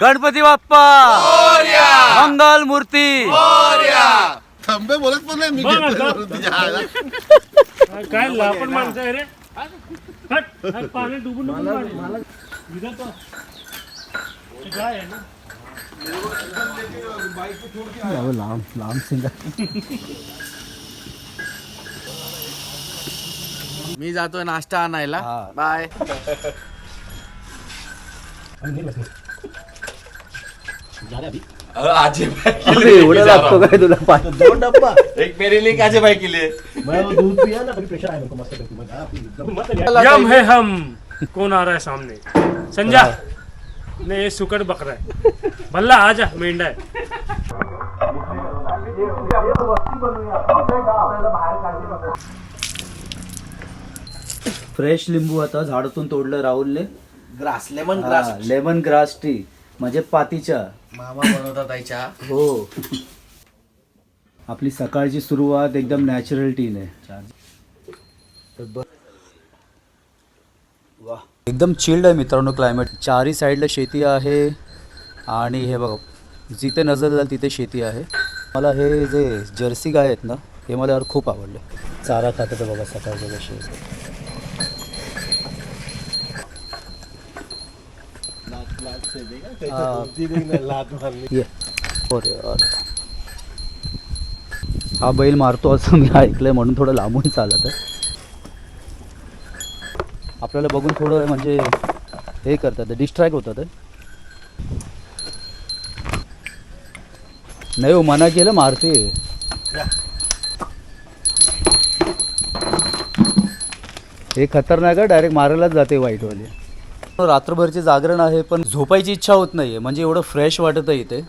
गणपती बाप्पा! मंगल मूर्ती! थांबे बोलत पण नाही मी. तुझ्या हातात. काय लापण माणसं आहे रे? हट, हट, पाण्यात डुबून काय आहे ना. मी जातोय नाश्ता आणायला. बाय. आजी एवढं लागतो काय तुला पाणी दोन डब्बा. एक मेरे लिए आजी बाई केली मैं दूध पिया ना फिर प्रेशर आएगा मस्त करके मजा आप एकदम यम है हम. कौन आ रहा है सामने? संजा. नहीं ये सुकट बकरा है. भल्ला आजा मेंढा है. फ्रेश लिंबू आता झाडातून तोडलं राहुलने. Grass lemon grass. Lemon grass tea म्हणजे पातीच्या. मामा बनवतात आईच्या. हो. आपली सकाळची सुरुवात एकदम नॅचरल टीने वा एकदम चिल्ड आहे मित्रांनो क्लायमेट चारही साईडला शेती आहे आणि हे बघा जिथे नजर जाईल तिथे शेती आहे. मला हे जे जर्सी गाय आहेत ना हे मला यार खूप आवडले. चारा खातात बघा सकाळचं कसे ये अरे अरे हा. बैल मारतो असं मी ऐकलंय म्हणून थोडं लांबून चालत आहे. आपल्याला बघून थोडं म्हणजे हे करतात डिस्ट्रॅक्ट होतात. नाही हो मना केलं मारते. हे खतरनाक आहे डायरेक्ट मारायलाच जाते वाईटवाले. रात्रभरचे जागरण आहे पण झोपायची इच्छा होत नाहीये. म्हणजे एवढं फ्रेश वाटत आहे इथे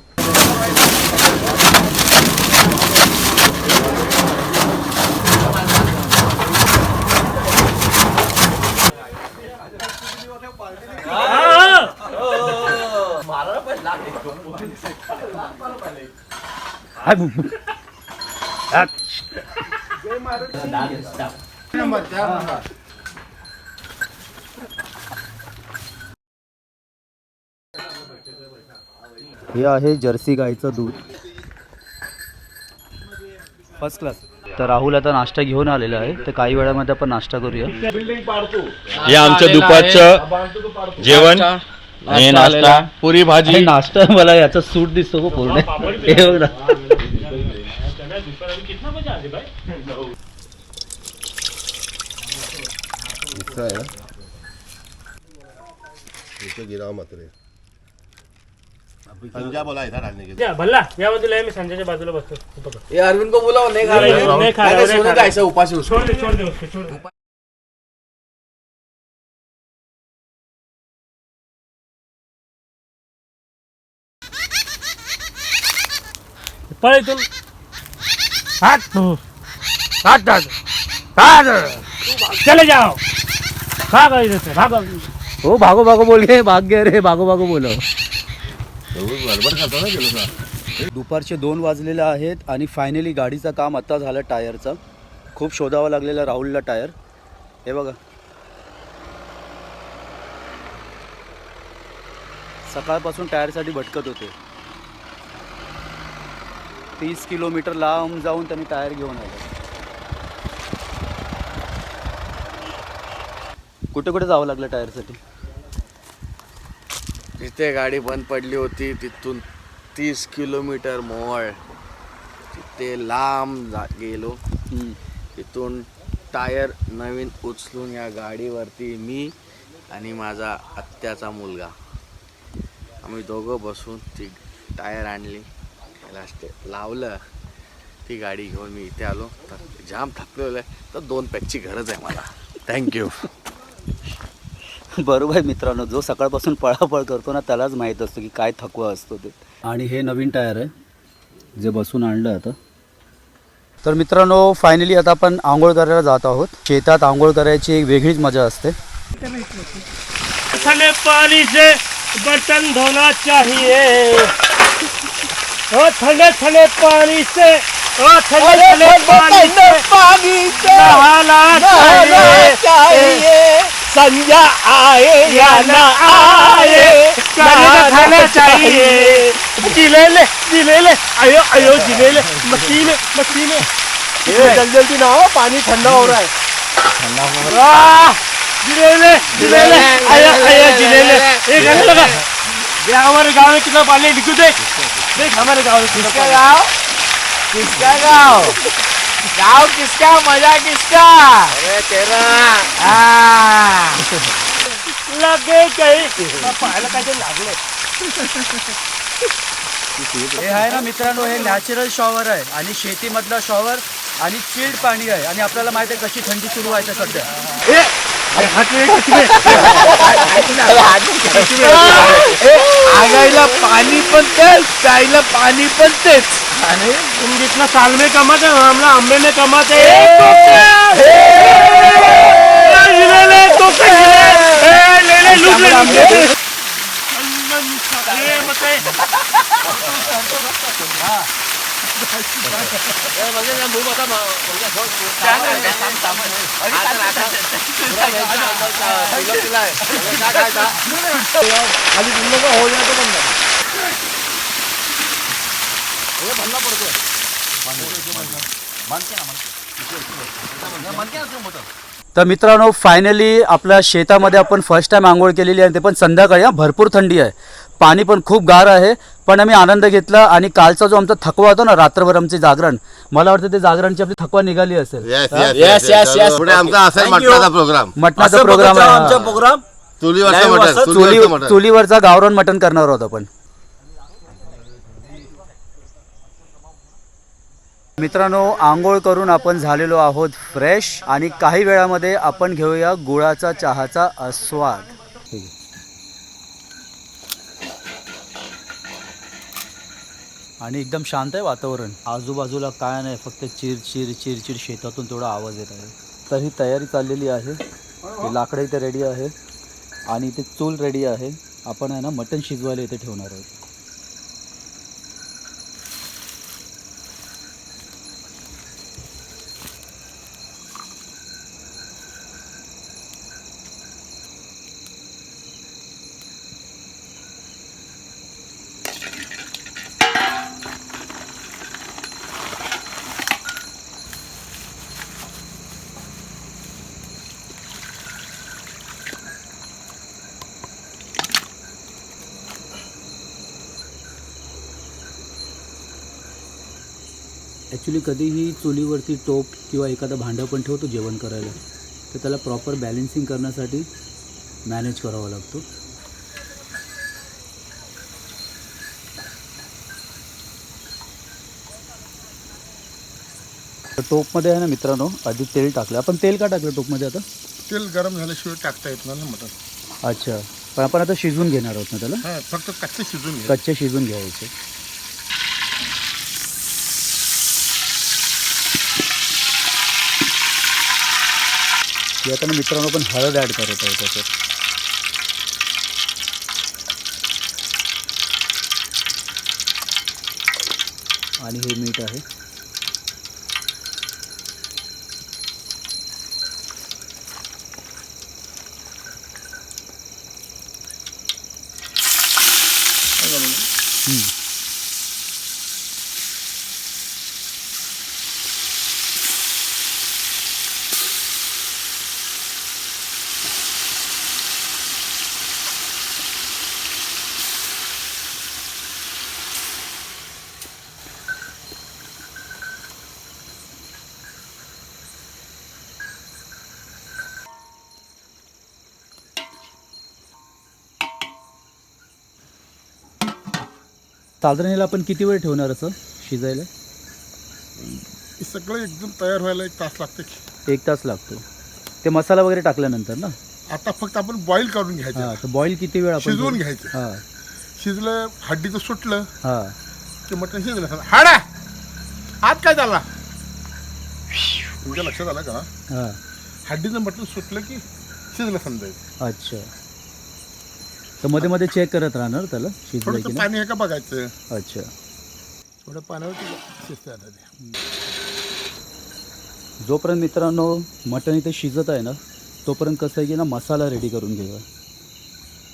हे आहे जर्सी गाईचं दूध. फर्स्ट क्लास तर राहुल आता नाश्ता घेऊन आलेला आहे. तर काही वेळामध्ये आपण नाश्ता करूया. हे आमचं दुपारचं जेवण नाश्ता पुरी भाजी. नाश्ता मला याचा सूट दिसतो हो पूर्ण. हे बघ ना. गिरा मत रे संजा बोला इधर डालने के लिए या भल्ला. या बाजूला आहे, मी संजयच्या बाजूला बसतो. तू पकड. ये अरविंद को बोलाओ नहीं खा नहीं, रहे नहीं खा रहा, अरे नहीं सोने खा का रहा। ऐसा उपास है उसको छोड़ दे छोड़ दे उसको छोड़ दे. पळ इथून. हात हात हात हात चले जाओ. भागो इधर से भागो. हो भागो भागो बोल. गे भाग गे रे भागो भागो बोलो. दुपारचे दोन वाजलेले आहेत आणि फायनली गाडीचं काम आता झालं टायरचं. खूप शोधावं लागलेलं राहुलला टायर. हे बघा. सकाळपासून टायरसाठी भटकत होते. तीस किलोमीटर लांब जाऊन त्यांनी टायर घेऊन आले. कुठे कुठे जावं लागलं टायरसाठी? जिथे गाडी बंद पडली होती तिथून तीस किलोमीटर मोळ तिथे लांब जा गेलो. तिथून टायर नवीन उचलून या गाडीवरती मी आणि माझा आत्याचा मुलगा. आम्ही दोघं बसून ती टायर आणली. ते लावलं. ती गाडी घेऊन मी इथे आलो. तर जाम थकलेलं आहे तर दोन पॅकची गरज आहे मला. थँक्यू बरोबर आहे मित्रांनो जो सकाळपासून पळापळ करतो ना त्यालाच माहीत असतं की काय थकवा असतो ते. आणि हे नवीन टायर आहे जे बसून आणलं आता. तर मित्रांनो फायनली आता आपण आंघोळ करायला जात आहोत. शेतात आंघोळ करायची एक वेगळीच मजा असते. ठंडे पानी से बर्तन धोना चाहिए। ओ ठंडे ठंडे पानी से ओ ठंडे ठंडे पानी से नहाना चाहिए। संजा आए या ना आए खाना चाहिए जिलेले जिलेले आयो आयो जिलेले मशीन मशीन जल्दी जल्दी ना हो पानी ठंडा हो रहा है वाह जिलेले जिलेले आयो आयो जिलेले. ये गाना लगा ये हमारे गांव में कितना पानी लिखो देख देख हमारे गांव में कितना गाव. किसका गाव. गाव किसका मजा किसका? अरे तेरा। लगे काही। पाहायला काय ते लागले। हे आहे ना मित्रांनो हे नॅचरल शॉवर आहे आणि शेतीमधलं शॉवर आणि चिल्ड पाणी आहे. आणि आपल्याला माहिती आहे कशी थंडी सुरू व्हायचं सध्या. आगायला पाणी पण तेच प्यायला पाणी पण तेच. तुम जितना साल में कमाते हो हमला अम्बे में कमाते ले ले तो ले ले लूट ले ये बताए खाली तुम का हो जाए तो बंद तर मित्रांनो फायनली आपल्या शेतामध्ये आपण फर्स्ट टाइम आंघोळ केलेली आहे ते पण संध्याकाळी भरपूर थंडी आहे. पाणी पण खूप गार आहे पण आम्ही आनंद घेतला आणि कालचा जो आमचा थकवा होता ना रात्रभर आमचे जागरण मला वाटतं ते जागरणची आपली थकवा निघाली असेल. येस येस येस येस पुढे आमचा असेल मटणाचा प्रोग्राम मटणाचा प्रोग्राम आहे. प्रोग्राम चुलीवरचं गावरान मटण करणार आहोत आपण. मित्रांनो आंघोळ करून आपण झालेलो आहोत फ्रेश आणि काही वेळामध्ये आपण घेऊया गुळाचा चहाचा आस्वाद. आणि एकदम शांत आहे वातावरण. आजूबाजूला काय नाही फक्त चिर चिर चिर चिर शेतातून तेवढा आवाज येत आहे. तर ही तयारी चाललेली आहे. लाकडं इथे रेडी आहे. आणि इथे चूल रेडी आहे. आपण आहे ना मटण शिजवायला इथे ठेवणार आहोत. ॲक्च्युली कधीही चुलीवरती टोप किंवा एखादं भांडं पण ठेवतो जेवण करायला. तर त्याला प्रॉपर बॅलेन्सिंग करण्यासाठी मॅनेज करावा लागतो. टोपमध्ये आहे ना मित्रांनो आधी तेल टाकलं. आपण तेल का टाकलं टोपमध्ये आता? तेल गरम झाल्याशिवाय टाकता येत नाही ना मटण. अच्छा. पण आपण आता शिजवून घेणार आहोत ना त्याला? फक्त कच्चे शिजून कच्चे शिजून घ्यायचे. हे आता मी मित्रांनो पण हळद ॲड करत आहे त्याच्यात. आणि हे मीठ आहे. साधारण याला आपण किती वेळ ठेवणार असं शिजायला? हे सगळं एकदम तयार व्हायला एक तास लागते. एक तास लागतो. ते मसाला वगैरे टाकल्यानंतर ना? आता फक्त आपण बॉईल करून घ्यायचं. हां तर बॉईल किती वेळ आपण शिजवून? घ्यायचं. हां. शिजलं हड्डीचं सुटलं. हां. ते मटण शिजलं. हाडा! आत काय झाला? तुमच्या लक्षात आलं का? हां. हड्डीचं मटण सुटलं की शिजलं समजायचं. अच्छा. तर मध्ये मध्ये चेक करत राहणार त्याला शिजलं की थोडंसं नाही? पाणी आहे का बघायचं? अच्छा. थोडं पाण्यावरती शिजतं आता ते. जोपर्यंत मित्रांनो मटण इथे शिजत आहे ना तोपर्यंत कसं आहे की ना मसाला रेडी करून घेऊया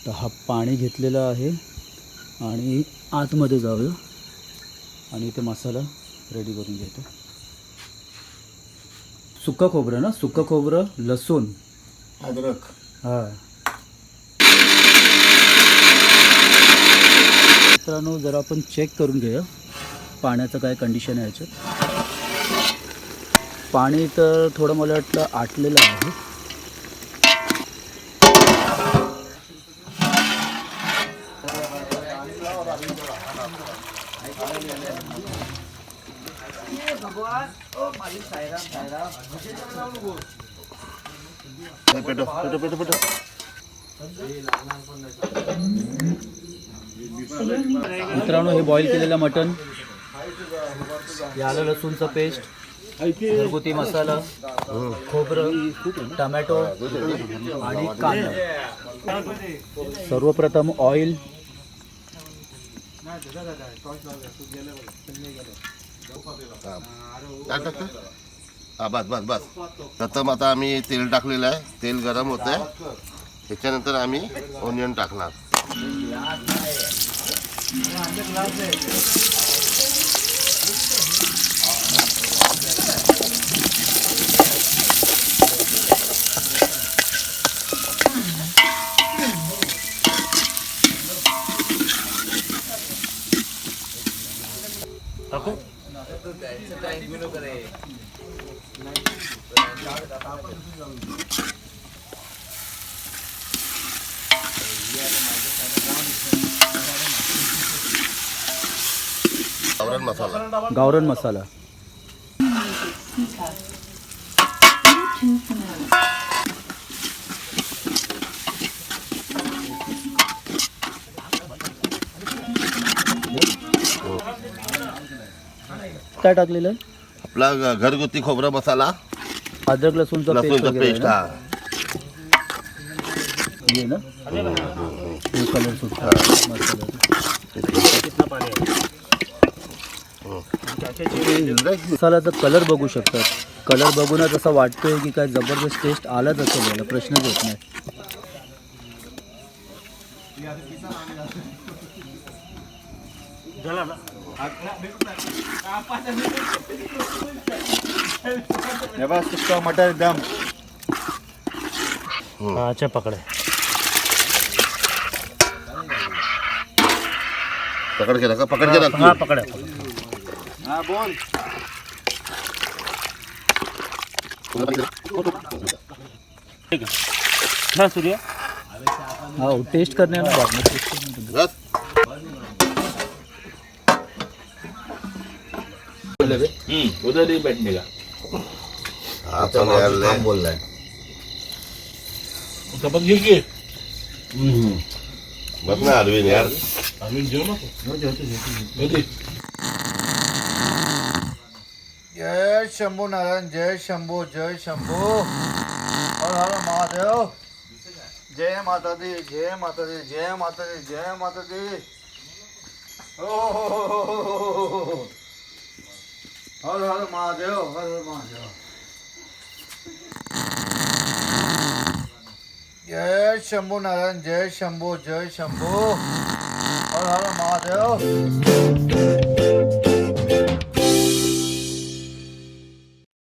तर हा पाणी घेतलेला आहे आणि आतमध्ये जाऊया. आणि इथे मसाला रेडी करून घेतो. सुक्का खोबरं ना सुक्का खोबरं लसूण. अद्रक. हां. मित्रांनो जरा आपण चेक करून घेऊया. पाण्याचं काय कंडिशन आहे याचं. पाणी तर थोडं मला वाटलं आटलेलं आहे. पेटो पेटो पेटो पेटो मित्रांनो हे बॉईल केलेलं मटण. आलं लसूणचं पेस्ट घरगुती मसाला खोबरं टमॅटो आणि कांदा. सर्वप्रथम ऑइल हा बस बस बस. प्रथम आता आम्ही तेल टाकलेलं आहे. तेल गरम होत आहे त्याच्यानंतर आम्ही ओनियन टाकणार. લાગે. गावरान मसाला. गावरण मसाला. काय टाकलेलं? आपला घरगुती खोबरा मसाला. अद्रक लसूणचा पेस्ट लसूणचा पेस्ट ना? हा. ना? कलर सुटला मसाला मसाल्याचा कलर बघू शकतात. कलर बघूनच असं वाटतोय की काय जबरदस्त टेस्ट आलाच असेल याला. प्रश्नच येत नाही. मटर एकदम. हा. अच्छा पकडे. पकड केला का? पकड केला हा. पकडे. ठीक आहे हा सूर्य हा टेस्ट करणे ना बाबा टेस्ट करणे बस. उधर ही बैठने का। आपण यार लय- शपथ घे की बस ना। अरविंद यार आम्ही जेव नको जय शंभू नारायण जय शंभू जय शंभू. हर हर महादेव. जय माता दी जय माता दी जय माता दी जय माता दी हो, हो, हो, हो. हर हर महादेव हर हर महादेव. जय शंभू नारायण जय शंभू जय शंभू. हर हर महादेव.